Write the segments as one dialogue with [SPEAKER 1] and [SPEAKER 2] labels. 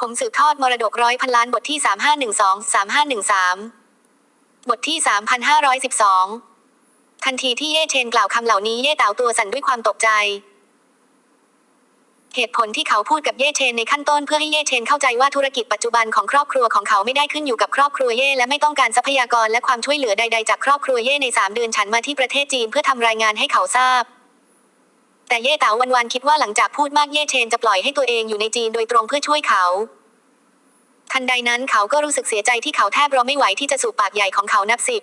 [SPEAKER 1] ผมสืบทอดมรดกร้อยพันล้านบทที่ 3512 3513 บทที่ 3512 ทันทีที่เย่เชนกล่าวคำเหล่านี้เย่เต๋าตัวสั่นด้วยความตกใจ เหตุผลที่เขาพูดกับเย่เชนในขั้นต้นเพื่อให้เย่เชนเข้าใจว่าธุรกิจปัจจุบันของครอบครัวของเขาไม่ได้ขึ้นอยู่กับครอบครัวเย่และไม่ต้องการทรัพยากรและความช่วยเหลือใดๆจากครอบครัวเย่ในสามเดือนฉันมาที่ประเทศจีนเพื่อทำรายงานให้เขาทราบ แต่เย่เต๋าวันๆคิดว่าหลังจากพูดมากเย่เชนจะปล่อยให้ตัวเองอยู่ในจีนโดยตรงเพื่อช่วยเขาทันใดนั้นเขาก็รู้สึกเสียใจที่เขาแทบรอไม่ไหวที่จะสูบปากใหญ่ของเขานับสิบ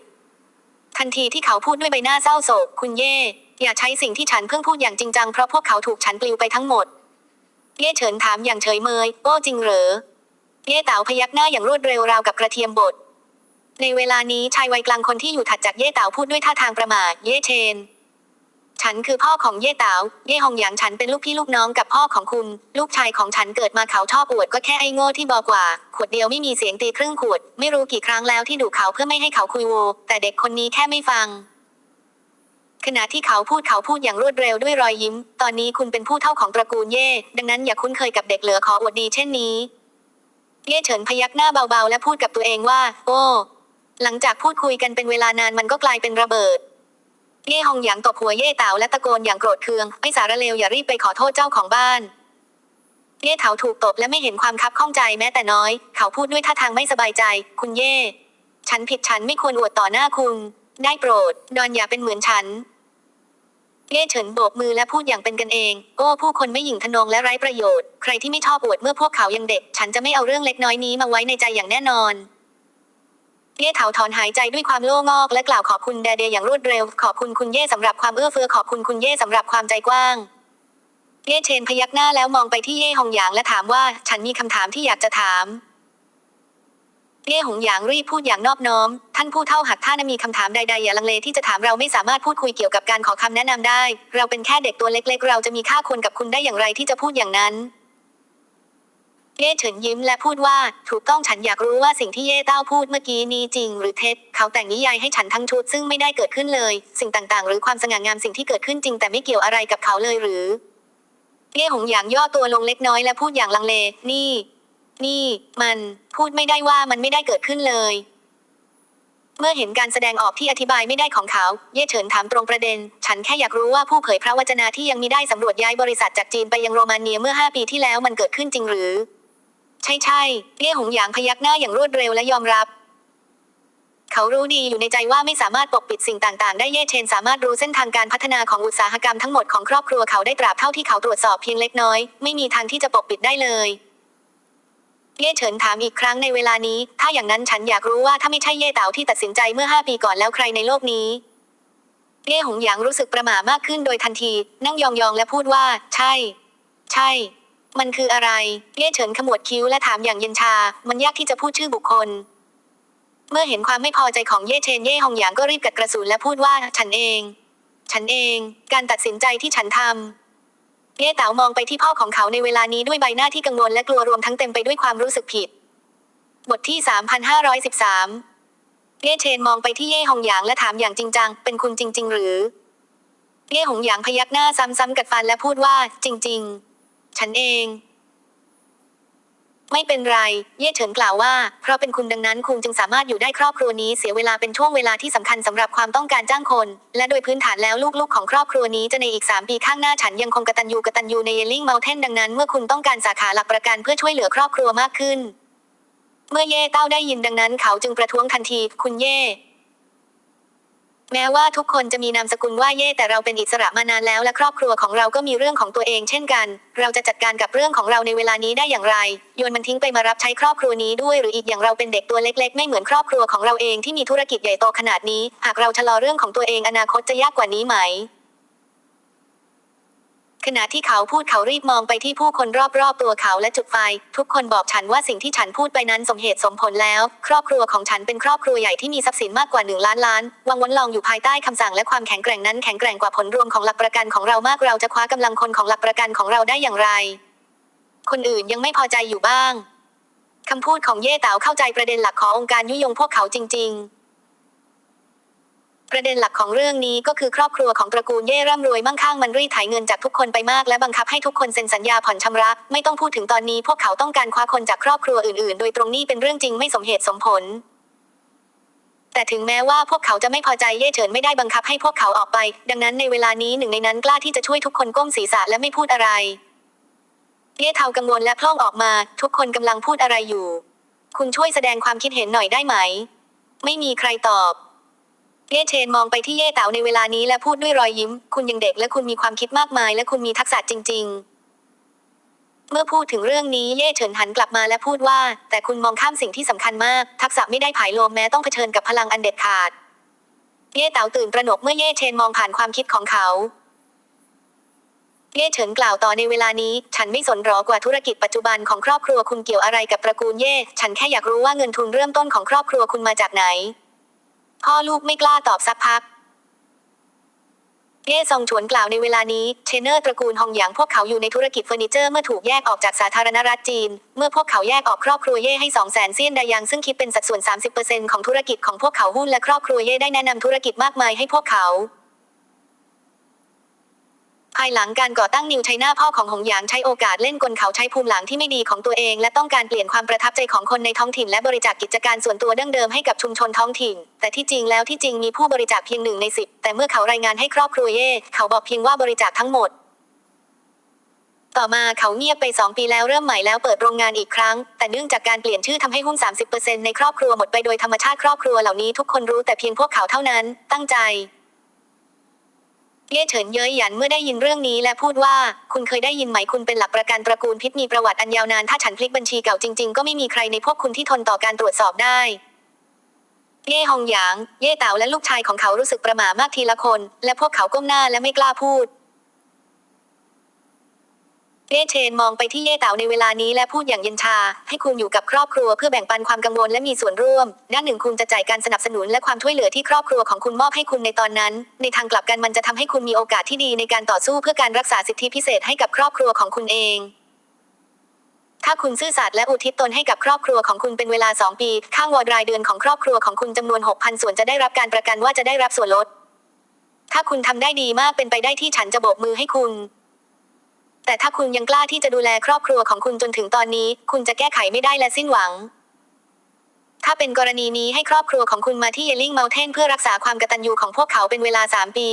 [SPEAKER 1] ทันทีที่เขาพูดด้วยใบหน้าเศร้าโศก คุณเย่ อย่าใช้สิ่งที่ฉันเพิ่งพูดอย่างจริงจังเพราะพวกเขาถูกฉันปลิวไปทั้งหมด เย่เฉินถามอย่างเฉยเมยโอ้จริงเหรอ เย่เต๋าพยักหน้าอย่างรวดเร็วราวกับกระเทียมบดในเวลานี้ชายวัยกลางคนที่อยู่ถัดจากเย่เต๋าพูดด้วยท่าทางประม่าเย่เชน ฉันคือพ่อของเย่เต๋าเย่ฮงหยางฉันเป็นลูกพี่ลูกน้องกับพ่อของคุณ ลูกชายของฉันเกิดมาเขาชอบอวดก็แค่ไอ้โง่ที่บอกว่า ขวดเดียวไม่มีเสียงตีครึ่งขวด ไม่รู้กี่ครั้งแล้วที่ดุเขาเพื่อไม่ให้เขาคุยโว แต่เด็กคนนี้แค่ไม่ฟัง ขณะที่เขาพูดเขาพูดอย่างรวดเร็วด้วยรอยยิ้ม ตอนนี้คุณเป็นผู้เท่าของตระกูลเย่ ดังนั้นอย่าคุ้นเคยกับเด็กเหลือขออวดดีเช่นนี้ เย่เฉินพยักหน้าเบาๆ และพูดกับตัวเองว่า โอ้ หลังจากพูดคุยกันเป็นเวลานานมันก็กลายเป็นระเบิด เย่ฮองหยางตบหัวเย่เต๋าและตะโกนอย่างโกรธเคือง ไม่สารเลวอย่ารีบไปขอโทษเจ้าของบ้าน เย่เถาถูกตบและไม่เห็นความคับข้องใจแม้แต่น้อย เขาพูดด้วยท่าทางไม่สบายใจ คุณเย่ ฉันผิดฉันไม่ควรอวดต่อหน้าคุณ ได้โปรด ดอนอย่าเป็นเหมือนฉัน เย่เฉินโบกมือและพูดอย่างเป็นกันเอง โอ้ผู้คนไม่หยิ่งทะนงและไร้ประโยชน์ ใครที่ไม่ชอบอวดเมื่อพวกเขายังเด็ก ฉันจะไม่เอาเรื่องเล็กน้อยนี้มาไว้ในใจอย่างแน่นอน เย่เถาถอนหายใจด้วยความโล่งอก และกล่าวขอบคุณแดเดอย่างรวดเร็ว ขอบคุณคุณเย่สำหรับความเอื้อเฟื้อขอบคุณคุณเย่สำหรับความใจกว้าง เย่เชนพยักหน้าแล้วมองไปที่เย่หงหยางและถามว่า ฉันมีคำถามที่อยากจะถาม เย่หงหยางรีบพูดอย่างนอบน้อม ท่านผู้เท่าหากท่านมีคำถามใดๆอย่าลังเลที่จะถามเราไม่สามารถพูดคุยเกี่ยวกับการขอคำแนะนำได้ เราเป็นแค่เด็กตัวเล็ก ๆ เราจะมีค่าควรกับคุณได้อย่างไรที่จะพูดอย่างนั้น เย่เฉินยิ้มและพูดว่า ถูกต้องฉันอยากรู้ว่าสิ่งที่เย่เต้าพูดเมื่อกี้นี้จริง หรือเท็จ เขาแต่งนิยายให้ฉันทั้งชุดซึ่งไม่ได้เกิดขึ้นเลย สิ่งต่างๆ หรือความสง่างามสิ่งที่เกิดขึ้นจริงแต่ไม่เกี่ยวอะไรกับเขาเลยหรือ เย่หงหยางย่อตัวลงเล็กน้อยและพูดอย่างลังเล นี่ นี่ มัน พูดไม่ได้ว่ามันไม่ได้เกิดขึ้นเลย เมื่อเห็นการแสดงออกที่อธิบายไม่ได้ของเขา เย่เฉินถามตรงประเด็น ฉันแค่อยากรู้ว่าผู้เผยพระวจนะที่ยังมีได้สำรวจย้ายบริษัทจากจีนไปยังโรมาเนียเมื่อ5ปีที่แล้วมันเกิดขึ้นจริงหรือ ใช่ใช่เย่หงหยางพยักหน้าอย่างรวดเร็วและยอมรับ เขารู้ดีอยู่ในใจว่าไม่สามารถปกปิดสิ่งต่างๆ ได้เย่เชนสามารถรู้เส้นทางการพัฒนาของอุตสาหกรรมทั้งหมดของครอบครัวเขาได้ตราบเท่าที่เขาตรวจสอบเพียงเล็กน้อย ไม่มีทางที่จะปกปิดได้เลยเย่เฉินถามอีกครั้งในเวลานี้ ถ้าอย่างนั้นฉันอยากรู้ว่าถ้าไม่ใช่เย่เต๋าที่ตัดสินใจเมื่อห้าปีก่อนแล้วใครในโลกนี้ เย่หงหยางรู้สึกประหม่ามากขึ้นโดยทันที นั่งยองๆและพูดว่า ใช่ ใช่ มันคืออะไร เย่เฉินขมวดคิ้วและถามอย่างเย็นชา มันยากที่จะพูดชื่อบุคคล เมื่อเห็นความไม่พอใจของเย่เชนเย่หงหยางก็รีบกัดกระสุนและพูดว่าฉันเอง ฉันเอง การตัดสินใจที่ฉันทำเย่เต๋ามองไปที่พ่อของเขาในเวลานี้ด้วยใบหน้าที่กังวลและกลัวรวมทั้งเต็มไปด้วยความรู้สึกผิด บทที่ 3513 เย่เชนมองไปที่เย่หงหยางและถามอย่างจริงจัง เป็นคุณจริง ๆ หรือ เย่หงหยางพยักหน้าซ้ำๆกัดฟันและพูดว่า จริง ๆ ฉันเอง ไม่เป็นไร เย่เฉินกล่าวว่า เพราะเป็นคุณดังนั้นคุณจึงสามารถอยู่ได้ครอบครัวนี้เสียเวลาเป็นช่วงเวลาที่สำคัญสำหรับความต้องการจ้างคน และโดยพื้นฐานแล้วลูกๆของครอบครัวนี้จะในอีก 3 ปีข้างหน้าฉันยังคงกตัญญูกตัญญูในเยลลิงเมลเทนดังนั้นเมื่อคุณต้องการสาขาหลักประกันเพื่อช่วยเหลือครอบครัวมากขึ้น เมื่อเย่เต้าได้ยินดังนั้นเขาจึงประท้วงทันที คุณเย่ แม้ว่าทุกคนจะมีนามสกุลว่าเย่แต่เราเป็นอิสระมานานแล้วและครอบครัวของเราก็มีเรื่องของตัวเองเช่นกัน เราจะจัดการกับเรื่องของเราในเวลานี้ได้อย่างไร โยนมันทิ้งไปมารับใช้ครอบครัวนี้ด้วยหรืออีกอย่างเราเป็นเด็กตัวเล็ก ๆ ไม่เหมือนครอบครัวของเราเองที่มีธุรกิจใหญ่โตขนาดนี้ หากเราชะลอเรื่องของตัวเองอนาคตจะยากกว่านี้ไหม ขณะที่เขาพูดเขารีบมองไปที่ผู้คนรอบๆตัวเขาและจุดไฟ ทุกคนบอกฉันว่าสิ่งที่ฉันพูดไปนั้นสมเหตุสมผลแล้ว ครอบครัวของฉันเป็นครอบครัวใหญ่ที่มีทรัพย์สินมากกว่าหนึ่งล้านล้าน วังวนลองอยู่ภายใต้คำสั่งและความแข็งแกร่งนั้นแข็งแกร่งกว่าผลรวมของหลักประกันของเรามากเราจะคว้ากำลังคนของหลักประกันของเราได้อย่างไร คนอื่นยังไม่พอใจอยู่บ้างคำพูดของเย่เต๋าเข้าใจประเด็นหลักขององค์การยุยงพวกเขาจริง ๆ ประเด็นหลักของเรื่องนี้ก็คือครอบครัวของตระกูลเย่ร่ำรวยมั่งคั่งมันรีดไถเงินจากทุกคนไปมากและบังคับให้ทุกคนเซ็นสัญญาผ่อนชำระ ไม่ต้องพูดถึงตอนนี้พวกเขาต้องการคว้าคนจากครอบครัวอื่นๆ โดยตรงนี้เป็นเรื่องจริงไม่สมเหตุสมผล แต่ถึงแม้ว่าพวกเขาจะไม่พอใจเย่เฉินไม่ได้บังคับให้พวกเขาออกไป ดังนั้นในเวลานี้หนึ่งในนั้นกล้าที่จะช่วยทุกคนก้มศีรษะและไม่พูดอะไรเย่เทากังวลและพล่องออกมา ทุกคนกำลังพูดอะไรอยู่ คุณช่วยแสดงความคิดเห็นหน่อยได้ไหม ไม่มีใครตอบ เย่เชนมองไปที่เย่เต๋าในเวลานี้และพูดด้วยรอยยิ้ม คุณยังเด็กและคุณมีความคิดมากมาย และคุณมีทักษะจริง ๆ เมื่อพูดถึงเรื่องนี้เย่เฉินหันกลับมาและพูดว่า แต่คุณมองข้ามสิ่งที่สำคัญมาก ทักษะไม่ได้ผายลมแม้ต้องเผชิญกับพลังอันเด็ดขาด เย่เต๋าตื่นตระหนกเมื่อเย่เชนมองผ่านความคิดของเขาเย่เฉินกล่าวต่อในเวลานี้ ฉันไม่สนหรอกว่าธุรกิจปัจจุบันของครอบครัวคุณเกี่ยวอะไรกับตระกูลเย่ ฉันแค่อยากรู้ว่าเงินทุนเริ่มต้นของครอบครัวคุณมาจากไหน พ่อลูกไม่กล้าตอบสักพักเย่ซองฉวนกล่าวในเวลานี้ เชนเนอร์ตระกูลฮองหยางพวกเขาอยู่ในธุรกิจเฟอร์นิเจอร์เมื่อถูกแยกออกจากสาธารณรัฐจีน เมื่อพวกเขาแยกออกครอบครัวเย่ให้สองแสนเซียนดายังซึ่งคิดเป็นสัดส่วน 30%ของธุรกิจของพวกเขาหุ้นและครอบครัวเย่ได้แนะนำธุรกิจมากมายให้พวกเขา ภายหลังการก่อตั้งนิวไชน่าพ่อของหงหยางใช้โอกาสเล่นกลเขาใช้ภูมิหลังที่ไม่ดีของตัวเอง และต้องการเปลี่ยนความประทับใจของคนในท้องถิ่นและบริจาคกิจการส่วนตัวดั้งเดิมให้กับชุมชนท้องถิ่น แต่ที่จริงแล้วที่จริงมีผู้บริจาคเพียงหนึ่งในสิบแต่เมื่อเขารายงานให้ครอบครัวเย่เขาบอกเพียงว่าบริจาคทั้งหมดต่อมาเขาเงียบไป 2 ปีแล้วเริ่มใหม่แล้วเปิดโรงงานอีกครั้ง แต่เนื่องจากการเปลี่ยนชื่อทำให้หุ้น 30%ในครอบครัวหมดไปโดยธรรมชาติครอบครัวเหล่านี้ทุกคนรู้แต่เพียงพวกเขาเท่านั้น ตั้งใจ เย่เฉินเย้ยหยันเมื่อได้ยินเรื่องนี้และพูดว่า คุณเคยได้ยินไหมคุณเป็นหลักประกันตระกูลพิษมีประวัติอันยาวนานถ้าฉันพลิกบัญชีเก่าจริงๆ ก็ไม่มีใครในพวกคุณที่ทนต่อการตรวจสอบได้เย่ฮองหยาง เย่เต๋าและลูกชายของเขารู้สึกประหม่ามากทีละคน และพวกเขาก้มหน้าและไม่กล้าพูด เย่เชนมองไปที่เย่เต๋าในเวลานี้และพูดอย่างเย็นชา ให้คุณอยู่กับครอบครัวเพื่อแบ่งปันความกังวลและมีส่วนร่วม ด้านหนึ่งคุณจะจ่ายการสนับสนุนและความช่วยเหลือที่ครอบครัวของคุณมอบให้คุณในตอนนั้น ในทางกลับกันมันจะทำให้คุณมีโอกาสที่ดีในการต่อสู้เพื่อการรักษาสิทธิพิเศษให้กับครอบครัวของคุณเอง ถ้าคุณซื่อสัตย์และอุทิศตนให้กับครอบครัวของคุณเป็นเวลา 2 ปี ข้างวอดรายเดือนของครอบครัวของคุณจำนวน 6,000 ส่วนจะได้รับการประกันว่าจะได้รับส่วนลด ถ้าคุณทำได้ดีมากเป็นไปได้ที่ฉันจะโบกมือให้คุณ แต่ถ้าคุณยังกล้าที่จะดูแลครอบครัวของคุณจนถึงตอนนี้ คุณจะแก้ไขไม่ได้และสิ้นหวัง ถ้าเป็นกรณีนี้ให้ครอบครัวของคุณมาที่เยลลิงเมลเทนเพื่อรักษาความกตัญญูของพวกเขาเป็นเวลา 3 ปี